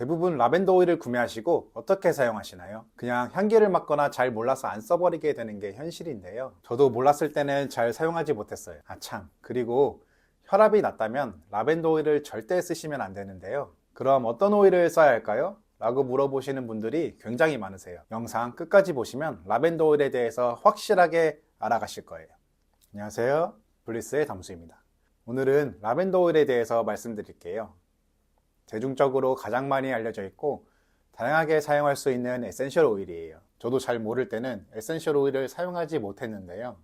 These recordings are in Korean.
대부분 라벤더 오일을 구매하시고 어떻게 사용하시나요? 그냥 향기를 맡거나 잘 몰라서 안 써버리게 되는 게 현실인데요. 저도 몰랐을 때는 잘 사용하지 못했어요. 아, 참. 그리고 혈압이 낮다면 라벤더 오일을 절대 쓰시면 안 되는데요. 그럼 어떤 오일을 써야 할까요? 라고 물어보시는 분들이 굉장히 많으세요. 영상 끝까지 보시면 라벤더 오일에 대해서 확실하게 알아가실 거예요. 안녕하세요. 블리스의 담수입니다. 오늘은 라벤더 오일에 대해서 말씀드릴게요. 대중적으로 가장 많이 알려져 있고 다양하게 사용할 수 있는 에센셜 오일이에요. 저도 잘 모를 때는 에센셜 오일을 사용하지 못했는데요.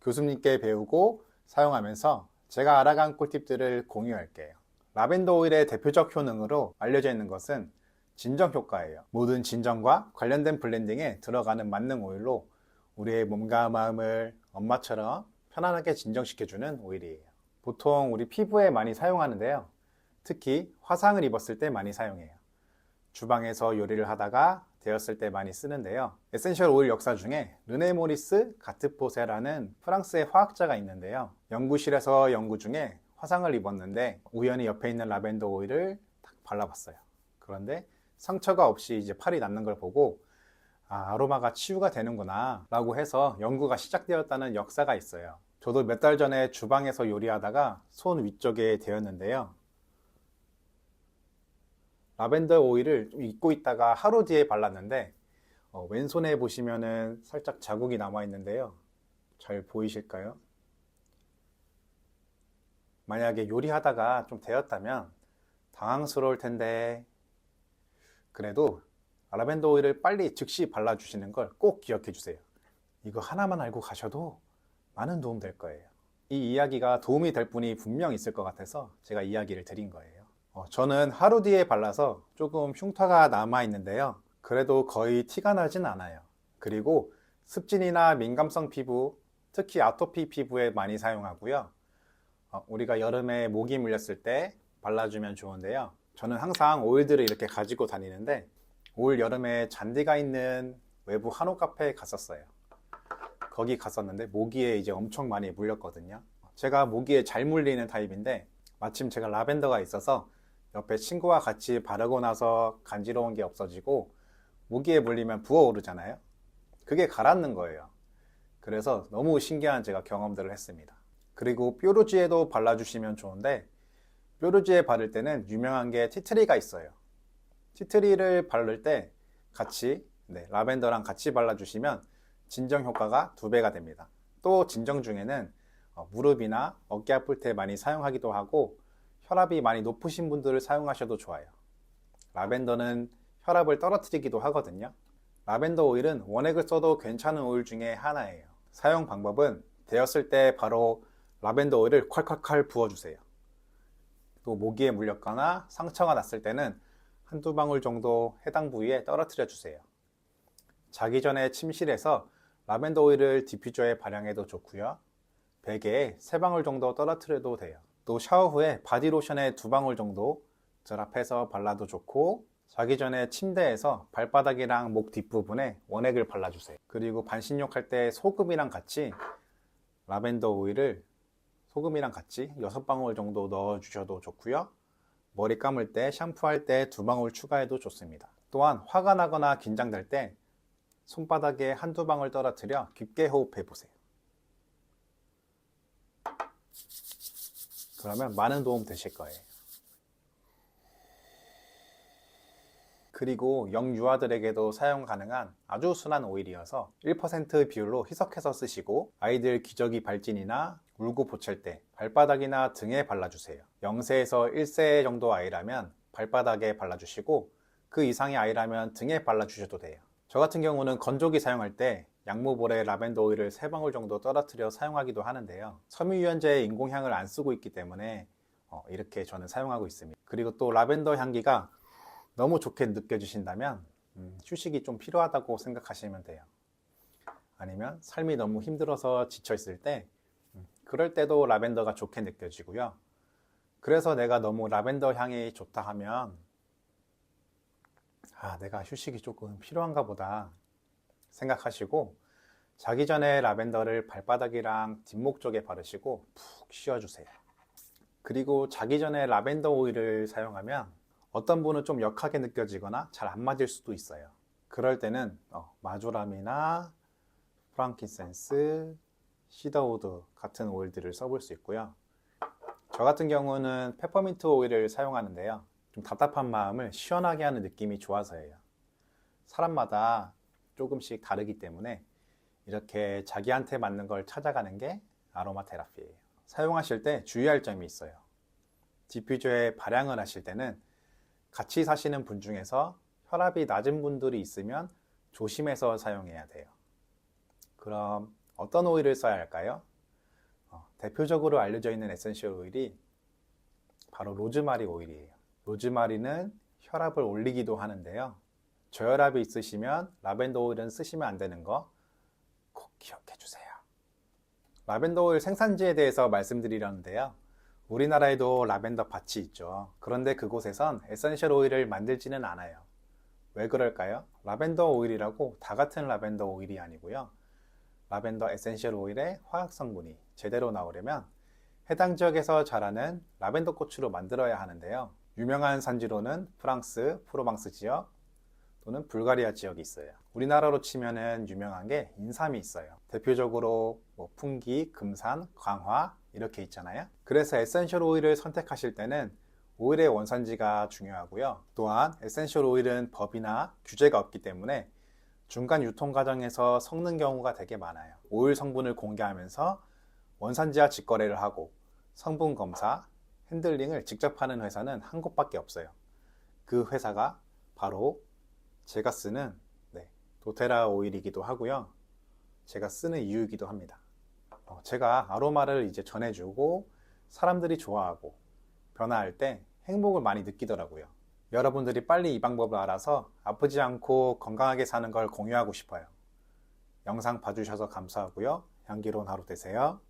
교수님께 배우고 사용하면서 제가 알아간 꿀팁들을 공유할게요. 라벤더 오일의 대표적 효능으로 알려져 있는 것은 진정 효과예요. 모든 진정과 관련된 블렌딩에 들어가는 만능 오일로 우리의 몸과 마음을 엄마처럼 편안하게 진정시켜주는 오일이에요. 보통 우리 피부에 많이 사용하는데요. 특히 화상을 입었을 때 많이 사용해요. 주방에서 요리를 하다가 되었을 때 많이 쓰는데요. 에센셜 오일 역사 중에 르네 모리스 가트포세라는 프랑스의 화학자가 있는데요. 연구실에서 연구 중에 화상을 입었는데 우연히 옆에 있는 라벤더 오일을 딱 발라봤어요. 그런데 상처가 없이 이제 팔이 낫는 걸 보고 아, 아로마가 치유가 되는구나 라고 해서 연구가 시작되었다는 역사가 있어요. 저도 몇 달 전에 주방에서 요리하다가 손 위쪽에 대었는데요. 라벤더 오일을 좀 잊고 있다가 하루 뒤에 발랐는데 어, 왼손에 보시면은 살짝 자국이 남아 있는데요. 잘 보이실까요? 만약에 요리하다가 좀 되었다면 당황스러울 텐데 그래도 라벤더 오일을 빨리 즉시 발라주시는 걸 꼭 기억해 주세요. 이거 하나만 알고 가셔도 많은 도움 될 거예요. 이 이야기가 도움이 될 분이 분명 있을 것 같아서 제가 이야기를 드린 거예요. 어, 저는 하루 뒤에 발라서 조금 흉터가 남아 있는데요. 그래도 거의 티가 나진 않아요. 그리고 습진이나 민감성 피부, 특히 아토피 피부에 많이 사용하고요. 어, 우리가 여름에 모기 물렸을 때 발라주면 좋은데요. 저는 항상 오일들을 이렇게 가지고 다니는데 올 여름에 잔디가 있는 외부 한옥 카페에 갔었어요. 거기 갔었는데 모기에 이제 엄청 많이 물렸거든요. 제가 모기에 잘 물리는 타입인데 마침 제가 라벤더가 있어서 옆에 친구와 같이 바르고 나서 간지러운 게 없어지고 모기에 물리면 부어오르잖아요. 그게 가라앉는 거예요. 그래서 너무 신기한 제가 경험들을 했습니다. 그리고 뾰루지에도 발라주시면 좋은데 뾰루지에 바를 때는 유명한 게 티트리가 있어요. 티트리를 바를 때 같이 네, 라벤더랑 같이 발라주시면 진정 효과가 두 배가 됩니다. 또 진정 중에는 어, 무릎이나 어깨 아플 때 많이 사용하기도 하고 혈압이 많이 높으신 분들을 사용하셔도 좋아요. 라벤더는 혈압을 떨어뜨리기도 하거든요. 라벤더 오일은 원액을 써도 괜찮은 오일 중에 하나예요. 사용 방법은 되었을 때 바로 라벤더 오일을 콸콸콸 부어주세요. 또 모기에 물렸거나 상처가 났을 때는 한두 방울 정도 해당 부위에 떨어뜨려 주세요. 자기 전에 침실에서 라벤더 오일을 디퓨저에 발향해도 좋고요. 베개에 세 방울 정도 떨어뜨려도 돼요. 또 샤워 후에 바디로션에 두 방울 정도 결합해서 발라도 좋고 자기 전에 침대에서 발바닥이랑 목 뒷부분에 원액을 발라주세요. 그리고 반신욕 할 때 소금이랑 같이 라벤더 오일을 소금이랑 같이 6방울 정도 넣어주셔도 좋고요. 머리 감을 때, 샴푸할 때 두 방울 추가해도 좋습니다. 또한 화가 나거나 긴장될 때 손바닥에 한두 방울 떨어뜨려 깊게 호흡해 보세요. 그러면 많은 도움 되실 거예요. 그리고 영유아들에게도 사용 가능한 아주 순한 오일이어서 1% 비율로 희석해서 쓰시고 아이들 기저귀 발진이나 울고 보챌 때 발바닥이나 등에 발라주세요. 0세에서 1세 정도 아이라면 발바닥에 발라주시고 그 이상의 아이라면 등에 발라주셔도 돼요. 저 같은 경우는 건조기 사용할 때 양모볼에 라벤더 오일을 3방울 정도 떨어뜨려 사용하기도 하는데요. 섬유유연제에 인공향을 안 쓰고 있기 때문에 어, 이렇게 저는 사용하고 있습니다. 그리고 또 라벤더 향기가 너무 좋게 느껴지신다면 음, 휴식이 좀 필요하다고 생각하시면 돼요. 아니면 삶이 너무 힘들어서 지쳐 있을 때 음, 그럴 때도 라벤더가 좋게 느껴지고요. 그래서 내가 너무 라벤더 향이 좋다 하면 아, 내가 휴식이 조금 필요한가 보다 생각하시고 자기 전에 라벤더를 발바닥이랑 뒷목 쪽에 바르시고 푹 쉬어주세요. 그리고 자기 전에 라벤더 오일을 사용하면 어떤 분은 좀 역하게 느껴지거나 잘 안 맞을 수도 있어요. 그럴 때는 어, 마조람이나 프랑키센스, 시더우드 같은 오일들을 써볼 수 있고요. 저 같은 경우는 페퍼민트 오일을 사용하는데요. 좀 답답한 마음을 시원하게 하는 느낌이 좋아서예요. 사람마다 조금씩 다르기 때문에 이렇게 자기한테 맞는 걸 찾아가는 게 아로마 테라피예요. 사용하실 때 주의할 점이 있어요. 디퓨저에 발향을 하실 때는 같이 사시는 분 중에서 혈압이 낮은 분들이 있으면 조심해서 사용해야 돼요. 그럼 어떤 오일을 써야 할까요? 어, 대표적으로 알려져 있는 에센셜 오일이 바로 로즈마리 오일이에요. 로즈마리는 혈압을 올리기도 하는데요. 저혈압이 있으시면 라벤더 오일은 쓰시면 안 되는 거 꼭 기억해 주세요. 라벤더 오일 생산지에 대해서 말씀드리려는데요. 우리나라에도 라벤더 밭이 있죠. 그런데 그곳에선 에센셜 오일을 만들지는 않아요. 왜 그럴까요? 라벤더 오일이라고 다 같은 라벤더 오일이 아니고요. 라벤더 에센셜 오일의 화학 성분이 제대로 나오려면 해당 지역에서 자라는 라벤더 꽃으로 만들어야 하는데요. 유명한 산지로는 프랑스, 프로방스 지역 또는 불가리아 지역이 있어요. 우리나라로 치면은 유명한 게 인삼이 있어요. 대표적으로 뭐 풍기, 금산, 광화 이렇게 있잖아요. 그래서 에센셜 오일을 선택하실 때는 오일의 원산지가 중요하고요. 또한 에센셜 오일은 법이나 규제가 없기 때문에 중간 유통 과정에서 섞는 경우가 되게 많아요. 오일 성분을 공개하면서 원산지와 직거래를 하고 성분 검사, 핸들링을 직접 하는 회사는 한 곳밖에 없어요. 그 회사가 바로 제가 쓰는 네, 도테라 오일이기도 하고요. 제가 쓰는 이유이기도 합니다. 어, 제가 아로마를 이제 전해주고 사람들이 좋아하고 변화할 때 행복을 많이 느끼더라고요. 여러분들이 빨리 이 방법을 알아서 아프지 않고 건강하게 사는 걸 공유하고 싶어요. 영상 봐주셔서 감사하고요. 향기로운 하루 되세요.